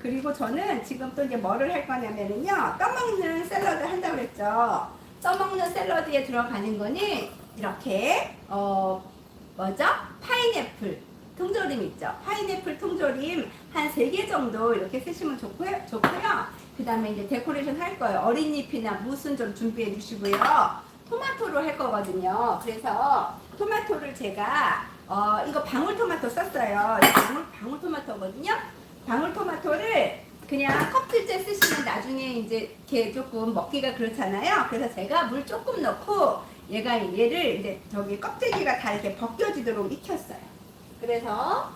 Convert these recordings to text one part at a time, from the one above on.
그리고 저는 지금 또 이제 뭐를 할 거냐면은요. 떠먹는 샐러드 한다고 그랬죠. 떠먹는 샐러드에 들어가는 거는 이렇게 어 뭐죠? 파인애플 통조림 있죠. 파인애플 통조림 한세개 정도 이렇게 쓰시면 좋고요. 좋고요. 그 다음에 이제 데코레이션 할 거예요. 어린잎이나 무슨 좀 준비해 주시고요. 토마토를 할 거거든요. 그래서 토마토를 제가 어 이거 방울토마토 썼어요. 방울 방울토마토거든요. 방울토마토를 그냥 껍질째 쓰시면 나중에 이제 이렇게 조금 먹기가 그렇잖아요. 그래서 제가 물 조금 넣고 얘가 얘를 이제 저기 껍데기가 다 이렇게 벗겨지도록 익혔어요. 그래서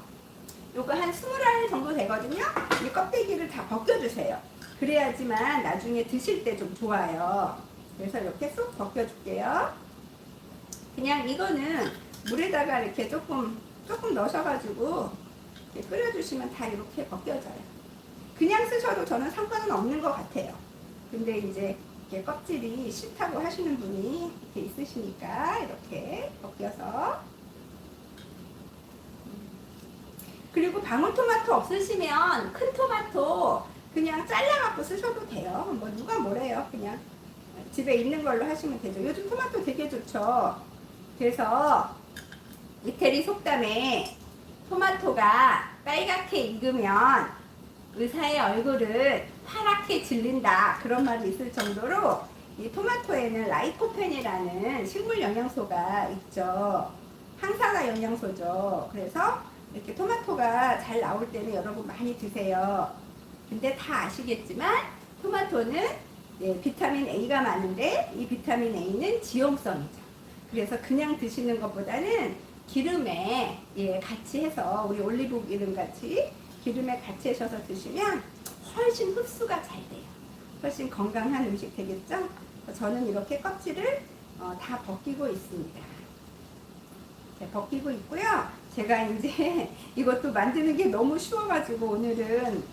요거 한 20알 정도 되거든요. 이 껍데기를 다 벗겨주세요. 그래야지만 나중에 드실 때 좀 좋아요. 그래서 이렇게 쏙 벗겨줄게요. 그냥 이거는 물에다가 이렇게 조금 조금 넣으셔가지고 끓여주시면 다 이렇게 벗겨져요. 그냥 쓰셔도 저는 상관은 없는 것 같아요. 근데 이제 이렇게 껍질이 싫다고 하시는 분이 이렇게 있으시니까 이렇게 벗겨서 그리고 방울토마토 없으시면 큰 토마토 그냥 잘라갖고 쓰셔도 돼요. 뭐 누가 뭐래요. 그냥 집에 있는 걸로 하시면 되죠. 요즘 토마토 되게 좋죠. 그래서 이태리 속담에 토마토가 빨갛게 익으면 의사의 얼굴은 파랗게 질린다 그런 말이 있을 정도로 이 토마토에는 라이코펜이라는 식물 영양소가 있죠. 항산화 영양소죠. 그래서 이렇게 토마토가 잘 나올 때는 여러분 많이 드세요. 근데 다 아시겠지만 토마토는 예, 비타민 A가 많은데 이 비타민 A는 지용성이죠. 그래서 그냥 드시는 것보다는 기름에 예, 같이 해서 우리 올리브 기름 같이 기름에 같이 하셔서 드시면 훨씬 흡수가 잘 돼요. 훨씬 건강한 음식 되겠죠? 저는 이렇게 껍질을 어, 다 벗기고 있습니다. 네, 벗기고 있고요. 제가 이제 이것도 만드는 게 너무 쉬워가지고 오늘은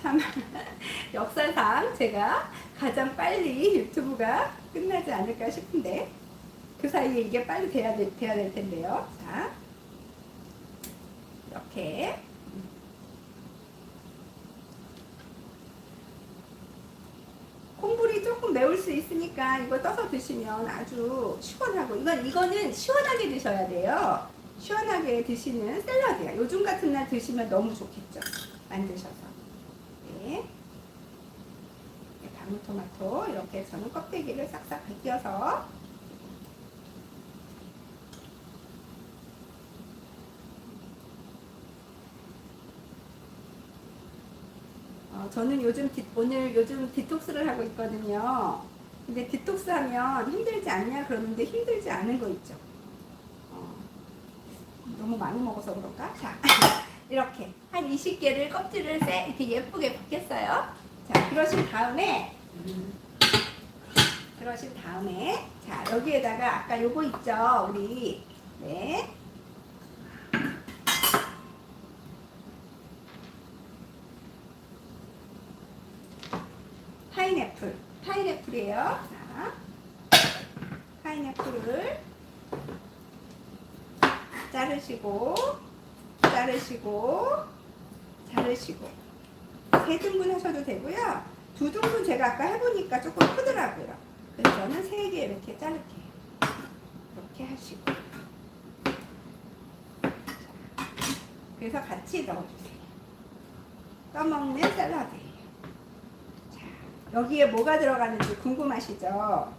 참 역사상 제가 가장 빨리 유튜브가 끝나지 않을까 싶은데 그 사이에 이게 빨리 돼야, 될- 돼야 될 텐데요. 자, 이렇게 콩불이 조금 매울 수 있으니까 이거 떠서 드시면 아주 시원하고 이건 이거는 시원하게 드셔야 돼요. 시원하게 드시는 샐러드야. 요즘 같은 날 드시면 너무 좋겠죠. 만드셔서. 네. 네, 방울토마토 이렇게 저는 껍데기를 싹싹 벗겨서 어, 저는 요즘 디, 오늘 요즘 디톡스를 하고 있거든요. 근데 디톡스 하면 힘들지 않냐 그러는데 힘들지 않은 거 있죠. 어, 너무 많이 먹어서 그런가? 자, 이렇게 한 20개를 껍질을 쎄 이렇게 예쁘게 벗겼어요. 자, 그러신 다음에 그러신 다음에 자 여기에다가 아까 요거 있죠 우리 네 파인애플 파인애플이에요. 자 파인애플을 자르시고 자르시고 자르시고. 세 등분 하셔도 되고요. 두 등분 제가 아까 해보니까 조금 크더라고요. 그래서 저는 세 개 이렇게 자를게요. 이렇게 하시고. 그래서 같이 넣어주세요. 떠먹는 샐러드예요 자, 여기에 뭐가 들어가는지 궁금하시죠?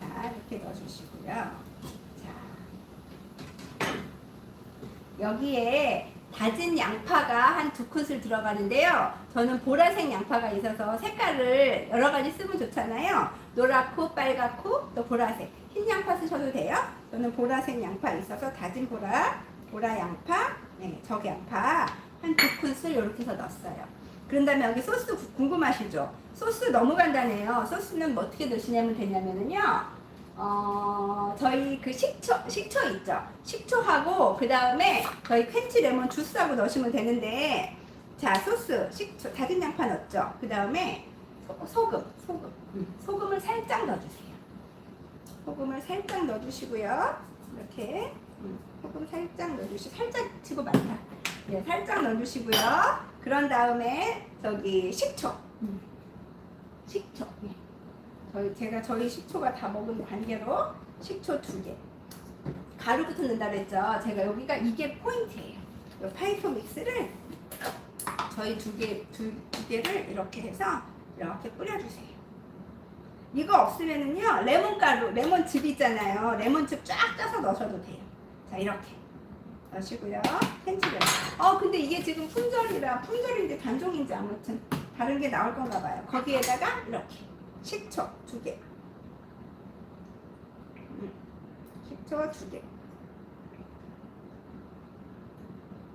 자, 이렇게 넣어주시고요. 자, 여기에 다진 양파가 한 두 큰술 들어가는데요. 저는 보라색 양파가 있어서 색깔을 여러 가지 쓰면 좋잖아요. 노랗고 빨갛고 또 보라색. 흰 양파 쓰셔도 돼요. 저는 보라색 양파 있어서 다진 보라, 보라 양파, 네, 적 양파 한 두 큰술 이렇게 해서 넣었어요. 그런 다음에 여기 소스 구- 궁금하시죠? 소스 너무 간단해요. 소스는 뭐 어떻게 넣으시냐면 되냐면은요. 어, 저희 그 식초, 식초 있죠? 식초하고, 그 다음에 저희 퀸치 레몬 주스하고 넣으시면 되는데, 자, 소스, 식초, 다진 양파 넣었죠? 그 다음에 소금, 소금. 음, 소금을 살짝 넣어주세요. 소금을 살짝 넣어주시고요. 이렇게. 음, 소금 살짝 넣어주시고, 살짝 치고 말다. 네, 살짝 넣어주시고요. 그런 다음에 저기 식초. 식초. 예. 저희 제가 저희 식초가 다 먹은 관계로 식초 두 개. 가루부터 넣는다 그랬죠. 제가 여기가 이게 포인트예요. 이 파이프 믹스를 저희 두 개, 두, 두 개를 이렇게 해서 이렇게 뿌려주세요. 이거 없으면은요, 레몬가루, 레몬즙 있잖아요. 레몬즙 쫙 짜서 넣으셔도 돼요. 자, 이렇게 넣으시고요. 팬티를. 어, 근데 이게 지금 품절이라, 품절인데 단종인지 아무튼 다른 게 나올 건가 봐요. 거기에다가 이렇게 식초 두 개. 음, 식초 두 개.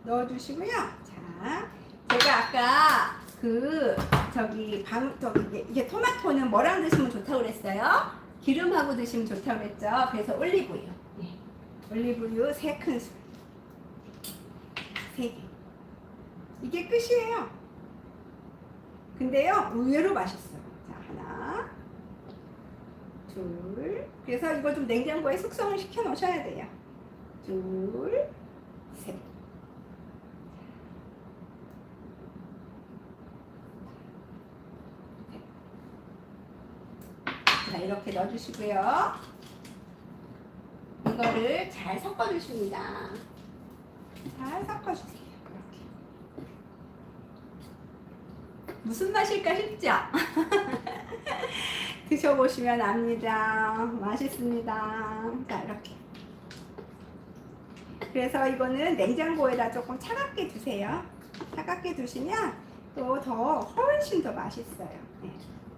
넣어주시고요. 자, 제가 아까 그 저기 방 저기 이게, 이게 토마토는 뭐랑 드시면 좋다고 그랬어요? 기름하고 드시면 좋다고 그랬죠. 그래서 올리브유. 예. 올리브유 세 큰술. 세 개. 이게 끝이에요. 근데요, 의외로 맛있어요. 자, 하나, 둘. 그래서 이거 좀 냉장고에 숙성을 시켜 놓으셔야 돼요. 둘, 셋. 자, 이렇게 넣어주시고요. 이거를 잘 섞어주십니다. 잘 섞어주세요. 이렇게. 무슨 맛일까 싶죠? 드셔보시면 압니다. 맛있습니다. 자, 이렇게. 그래서 이거는 냉장고에다 조금 차갑게 두세요. 차갑게 두시면 또 더 훨씬 더 맛있어요. 네.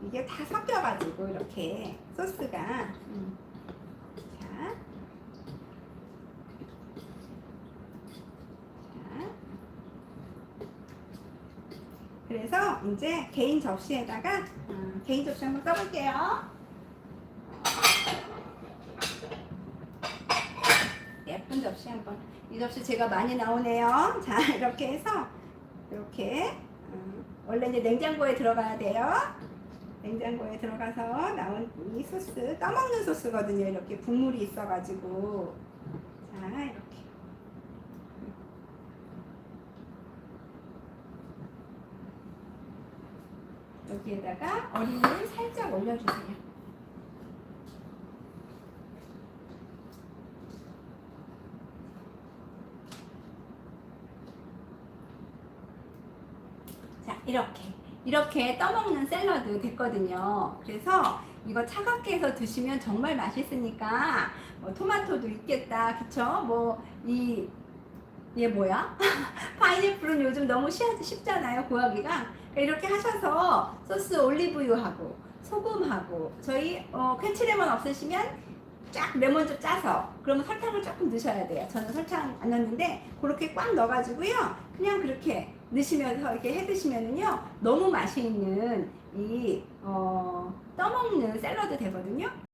이게 다 섞여가지고 이렇게 소스가. 음. 자. 자. 그래서 이제 개인 접시에다가 음, 개인 접시 한번 써볼게요. 예쁜 접시 한번. 이 접시 제가 많이 나오네요. 자 이렇게 해서 이렇게 음, 원래 이제 냉장고에 들어가야 돼요. 냉장고에 들어가서 나온 이 소스 떠먹는 소스거든요. 이렇게 국물이 있어가지고 자 이렇게 여기에다가 어린이를 살짝 올려주세요. 자 이렇게 이렇게 떠먹는 샐러드 됐거든요. 그래서 이거 차갑게 해서 드시면 정말 맛있으니까 뭐 토마토도 있겠다, 그쵸? 뭐 이 얘 뭐야? 파인애플은 요즘 너무 쉬, 쉽잖아요, 구하기가. 이렇게 하셔서 소스 올리브유하고 소금하고 저희 어, 캔치레몬 없으시면 쫙 레몬즙 짜서 그러면 설탕을 조금 넣으셔야 돼요. 저는 설탕 안 넣는데 그렇게 꽉 넣어가지고요. 그냥 그렇게 넣으시면서 이렇게 해 드시면은요 너무 맛있는 이 어, 떠먹는 샐러드 되거든요.